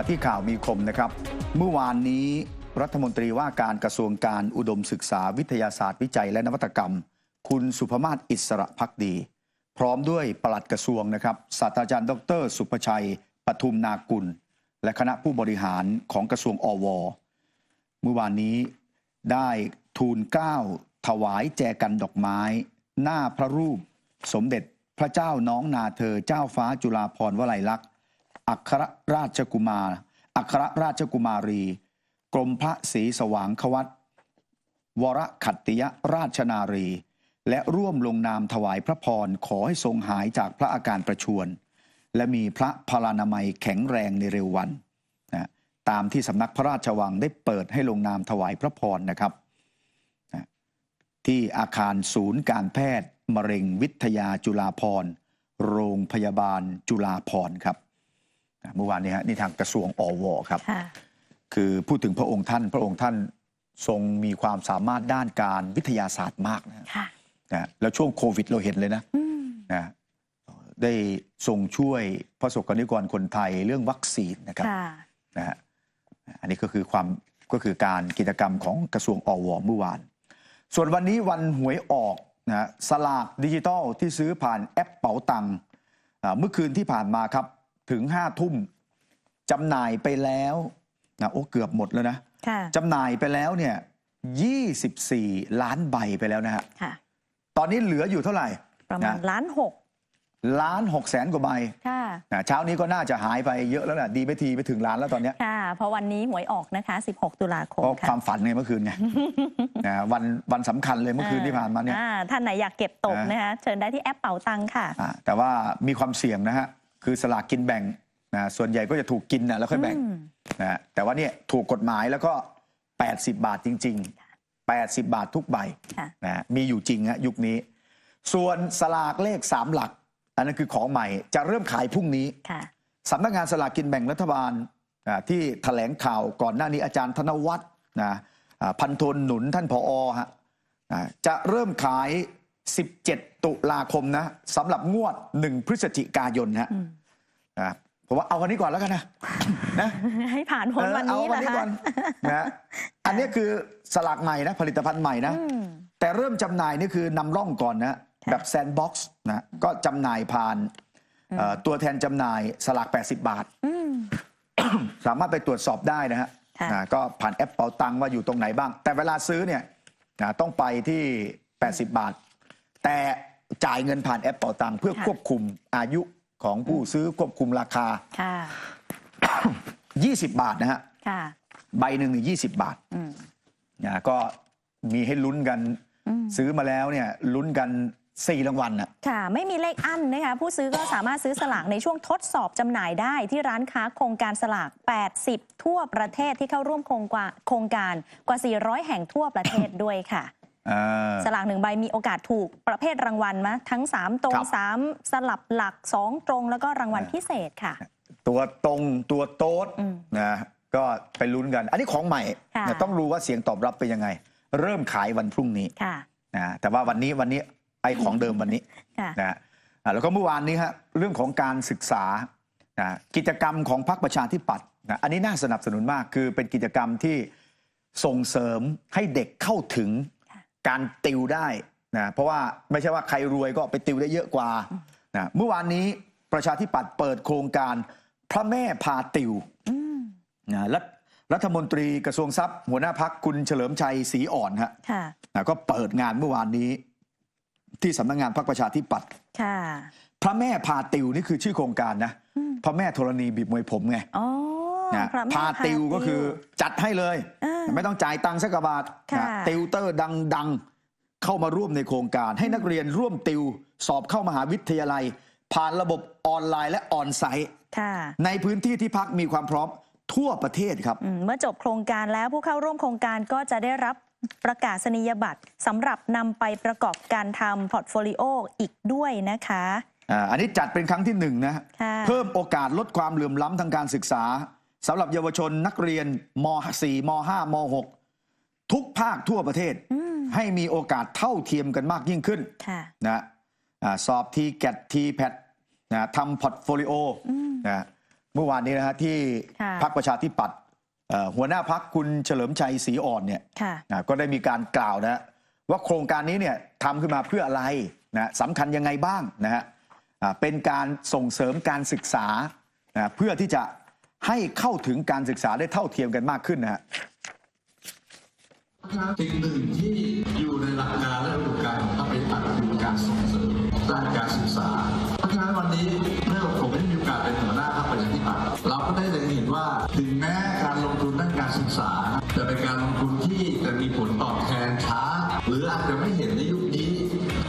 มาที่ข่าวมีคมนะครับ เมื่อวานนี้รัฐมนตรีว่าการกระทรวงการอุดมศึกษาวิทยาศาสตร์วิจัยและนวัตกรรม คุณสุภมาศอิสระพักดี พร้อมด้วยปลัดกระทรวงนะครับศาสตราจารย์ดร สุภชัยปทุมนากุล และคณะผู้บริหารของกระทรวงอว เมื่อวานนี้ได้ทูลเกล้าถวายแจกันดอกไม้ หน้าพระรูป สมเด็จพระเจ้าน้องนาเธอเจ้าฟ้าจุฬาภรณ์วลัยลักษณ์ อัครราชกุมาร อัครราชกุมารี กรมพระศรีสว่างควัตวรขัตติยราชนารี และร่วมลงนามถวายพระพรขอให้ทรงหายจากพระอาการประชวรและมีพระพลานามัยแข็งแรงในเร็ววันนะตามที่สำนักพระราชวังได้เปิดให้ลงนามถวายพระพรนะครับนะที่อาคารศูนย์การแพทย์ มะเร็งวิทยาจุฬาภรโรงพยาบาลจุฬาภรครับ เมื่อวานนี้ฮะนี่ทางกระทรวงอวครับค่ะคือพูดถึงพระองค์ท่าน พระองค์ท่านทรงมีความสามารถด้านการวิทยาศาสตร์มากนะค่ะนะแล้วช่วงโควิดเราเห็นเลยนะอืมนะได้ทรงช่วยพระสกนิกรคนไทยเรื่องวัคซีนนะครับค่ะนะฮะอันนี้ก็คือความก็คือการกิจกรรมของกระทรวงอวเมื่อวาน ส่วนวันนี้วันหวยออกนะสลากดิจิตอลที่ซื้อผ่านแอปเป๋าตังค์อ่าเมื่อคืนที่ผ่านมาครับ ถึงห้าทุ่มจำหน่ายไปแล้วนะโอ้เกือบหมดแล้วนะค่ะจำหน่ายไปแล้วเนี่ย24ล้านใบไปแล้วนะฮะค่ะตอนนี้เหลืออยู่เท่าไหร่ ประมาณนะล้านหกล้าน6แสนกว่าใบค่ะนะเช้านี้ก็น่าจะหายไปเยอะแล้วแหละดีไปทีไปถึงล้านแล้วตอนเนี้ยค่ะ เพราะวันนี้หวยออกนะคะ 16 ตุลาคมเพราะคค่ะวามฝันไงเมื่อคืนไงนะวันวันสำคัญเลยเมื่อคืนที่ผ่านมาเนี่ยอ่ท่านไหนอยากเก็บตกนะนะคะเชิญได้ที่แอปเป๋าตังค่ะอ่าแต่ว่ามีความเสี่ยงนะฮะ คือสลากกินแบ่งนะส่วนใหญ่ก็จะถูกกินนะแล้วค่อยแบ่งอืมนะฮะแต่ว่าเนี่ยถูกกฎหมายแล้วก็ 80 บาทจริง ๆ 80 บาททุกใบค่ะนะฮะมีอยู่จริงฮะยุคนี้ ส่วนสลากเลข3หลัก อันนั้นคือของใหม่จะเริ่มขายพรุ่งนี้ค่ะสำนักงานสลากกินแบ่งรัฐบาลอ่าที่แถลงข่าวก่อนหน้านี้อาจารย์ธนวัฒน์นะอ่าพันโทนหนุนท่านผอฮะอ่าจะเริ่มขาย 17 ตุลาคมนะสำหรับงวด 1 พฤศจิกายนฮะอืมนะผมว่าเอาวันนี้ก่อนแล้วกันนะนะให้ผ่านพ้นวันเออนี้เอาวันนะนี้คะก่อนนะอันนี้คือสลากใหม่นะ ผลิตภัณฑ์ใหม่นะอืมแต่เริ่มจำหน่ายนี่คือนำร่องก่อนนะค่ะแบบแซนด์บ็อกซ์นะก็จำหน่ายผ่านเอ่อตัวแทนจำหน่ายสลาก 80 บาทอืมสามารถไปตรวจสอบได้นะฮะค่ะนะก็ผ่านแอปเป๋าตังค์ว่าอยู่ตรงไหนบ้าง แต่เวลาซื้อเนี่ยนะต้องไปที่ 80 บาท แต่จ่ายเงินผ่านแอปเป๋าตังค์เพื่อควบคุมอายุของผู้ซื้อควบคุมราคา ค่ะ 20 บาทนะฮะ ค่ะ ใบหนึ่งยี่สิบบาทอืม นะก็มีให้ลุ้นกัน อืม ซื้อมาแล้วเนี่ยลุ้นกันสี่รางวัลน่ะค่ะ ไม่มีเลขอั้นนะคะ ผู้ซื้อก็สามารถซื้อสลากในช่วงทดสอบจำหน่ายได้ที่ร้านค้าโครงการสลาก 80 ทั่วประเทศที่เข้าร่วมโครงกว่าโครงการกว่า 400 แห่งทั่วประเทศด้วยค่ะอ่า สลากหนึ่งใบมีโอกาสถูกประเภทรางวัลมาทั้ง 3 ตรง ครับ 3 สลับหลัก 2 ตรงแล้วก็รางวัลพิเศษค่ะ ตัวตรงตัวโต๊ดอืมนะก็ไปลุ้นกัน อันนี้ของใหม่ค่ะ นะต้องรู้ว่าเสียงตอบรับเป็นยังไง เริ่มขายวันพรุ่งนี้ค่ะนะแต่ว่าวันนี้วันนี้ไอของเดิมวันนี้ ค่ะ นะอ่าแล้วก็เมื่อวานนี้ฮะเรื่องของการศึกษานะกิจกรรมของพรรคประชาธิปัตย์นะอันนี้น่าสนับสนุนมากคือเป็นกิจกรรมที่ส่งเสริมให้เด็กเข้าถึงค่ะ การติวได้นะเพราะว่าไม่ใช่ว่าใครรวยก็ไปติวได้เยอะกว่านะเมื่อวานนี้ประชาธิปัตย์เปิดโครงการพระแม่พาติวอืมนะรัฐรัฐมนตรีกระทรวงทรัพย์ หัวหน้าพักคุณเฉลิมชัยศรีอ่อนฮะค่ะนะก็เปิดงานเมื่อวานนี้ ที่สำนักงานพรรคประชาธิปัตย์ค่ะพระแม่พาติวนี่คือชื่อโครงการนะอืมพระแม่ธรณีบีบมวยผมไงอ๋อ นะพระแม่พาติวก็คือจัดให้เลยอ่าไม่ต้องจ่ายตังค์สักกะบาทค่ะนะติวเตอร์ดังๆ เข้ามาร่วมในโครงการ ให้นักเรียนร่วมติว สอบเข้ามหาวิทยาลัย ผ่านระบบออนไลน์และออนไซต์ค่ะในพื้นที่ที่พักมีความพร้อมทั่วประเทศครับอืมเมื่อจบโครงการแล้วผู้เข้าร่วมโครงการก็จะได้รับประกาศนียบัตรสำหรับนำไปประกอบการทำพอร์ตโฟลิโออีกด้วยนะคะอ่าอันนี้จัดเป็นครั้งที่หนึ่งนะค่ะเพิ่มโอกาสลดความเหลื่อมล้ำทางการศึกษา สำหรับเยาวชนนักเรียนม .4 ม .5 ม .6 ทุกภาคทั่วประเทศอืมให้มีโอกาสเท่าเทียมกันมากยิ่งขึ้นค่ะนะอ่าสอบทีแกดทีแพดนะทำพอร์ตโฟลิโออืมนะเมื่อวานนี้นะฮะที่ค่ะพรรคประชาธิปัตย์เอ่อหัวหน้าพักคุณเฉลิมชัยศรีอ่อนเนี่ยค่ะนะก็ได้มีการกล่าวนะฮะว่าโครงการนี้เนี่ยทำขึ้นมาเพื่ออะไรนะสำคัญยังไงบ้างนะฮะอ่าเป็นการส่งเสริมการศึกษานะเพื่อที่จะ ให้เข้าถึงการศึกษาได้เท่าเทียมกันมากขึ้นนะฮะสิ่งหนึ่งที่อยู่ในหลักการและอุดมการณ์ของพรรคประชาธิปัตย์คือการส่งเสริมด้านการศึกษา เพราะฉะนั้นวันนี้เมื่อผมได้มีโอกาสเป็นหัวหน้าพรรคประชาธิปัตย์เราก็ได้เล็งเห็นว่าถึงแม้การลงทุนด้านการศึกษาจะเป็นการลงทุนที่จะมีผลตอบแทนช้า หรืออาจจะไม่เห็นในยุคนี้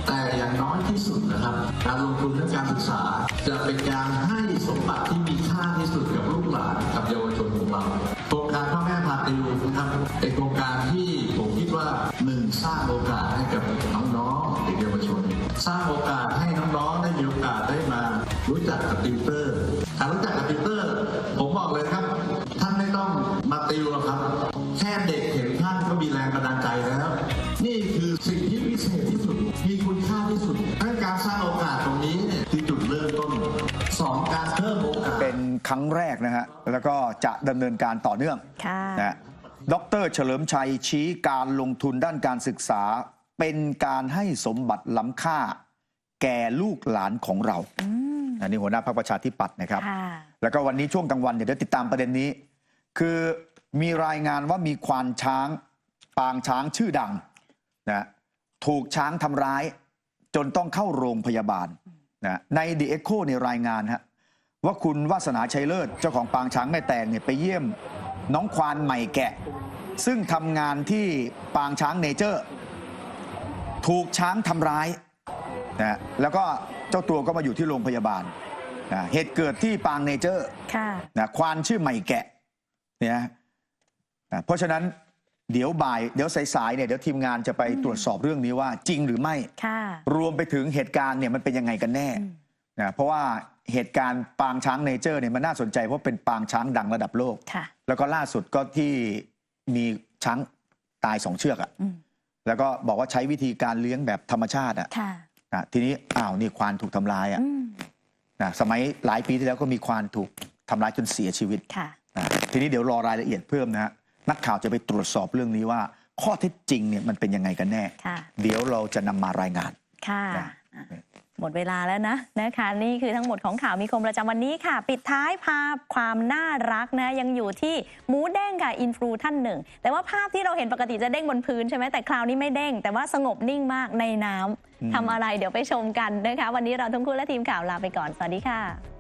แต่อย่างน้อยที่สุดนะครับ การลงทุนด้านการศึกษา จะเป็นการให้สมบัติที่มีค่าที่สุดกับ รู้จักกับติวเตอร์การรู้จักกับติวเตอร์ ผมบอกเลยครับ ท่านไม่ต้องมาติวหรอกครับ แค่เด็กเห็นท่านก็มีแรงบันดาลใจแล้ว นี่คือสิ่งที่พิเศษที่สุด มีคุณค่าที่สุดดังนั้นการสร้างโอกาสตรงนี้เนี่ยคือจุดเริ่มต้นสองการเพิ่มโอกาสเป็นครั้งแรกนะฮะ แล้วก็จะดำเนินการต่อเนื่องค่ะนะฮะดรเฉลิมชัยชี้การลงทุนด้านการศึกษา เป็นการให้สมบัติล้ำค่า แก่ลูกหลานของเราอืมอันนี้หัวหน้าพรรคประชาธิปัตย์นะครับค่ะแล้วก็วันนี้ช่วงกลางวันเดี๋ยวติดตามประเด็นนี้ คือมีรายงานว่ามีควานช้าง ปางช้างชื่อดังนะถูกช้างทำร้าย จนต้องเข้าโรงพยาบาลนะในดีเอ็กโคในรายงานฮะว่าคุณวาสนาชัยเลิศเจ้าของปางช้างแม่แตงเนี่ยไปเยี่ยมน้องควานใหม่แกะ ซึ่งทำงานที่ปางช้างเนเจอร์ ถูกช้างทำร้าย นะแล้วก็เจ้าตัวก็มาอยู่ที่โรงพยาบาลนะเหตุเกิดที่ปางเนเจอร์ค่ะนะควานชื่อใหม่แกะเนี่ยนะนะเพราะฉะนั้นเดี๋ยวบ่ายเดี๋ยวสายๆเนี่ยเดี๋ยวทีมงานจะไปตรวจสอบเรื่องนี้ว่าจริงหรือไม่ค่ะรวมไปถึงเหตุการณ์เนี่ยมันเป็นยังไงกันแน่นะเพราะว่าเหตุการณ์ปางช้างเนเจอร์เนี่ยมันน่าสนใจเพราะเป็นปางช้างดังระดับโลกค่ะแล้วก็ล่าสุดก็ที่มีช้างตายสองเชือกอะอืมแล้วก็บอกว่าใช้วิธีการเลี้ยงแบบธรรมชาติอะค่ะ นะทีนี้อ้าวนี่ควานถูกทำลายอะอืมนะสมัยหลายปีที่แล้วก็มีควานถูกทำร้ายจนเสียชีวิตค่ะนะทีนี้เดี๋ยวรอรายละเอียดเพิ่มนะฮะนักข่าวจะไปตรวจสอบเรื่องนี้ว่า ข้อเท็จจริงเนี่ยมันเป็นยังไงกันแน่ค่ะเดี๋ยวเราจะนำมารายงานค่ะนะอะ หมดเวลาแล้วนะนะคะ นี่คือทั้งหมดของข่าวมีคมประจำวันนี้ค่ะ ปิดท้ายภาพความน่ารักนะ ยังอยู่ที่หมูเด้งค่ะอินฟลูท่านหนึ่ง แต่ว่าภาพที่เราเห็นปกติจะเด้งบนพื้นใช่ไหมแต่คราวนี้ไม่เด้ง แต่ว่าสงบนิ่งมากในน้ำทำอะไรเดี๋ยวไปชมกันนะคะ วันนี้เราทั้งคู่และทีมข่าวลาไปก่อนสวัสดีค่ะ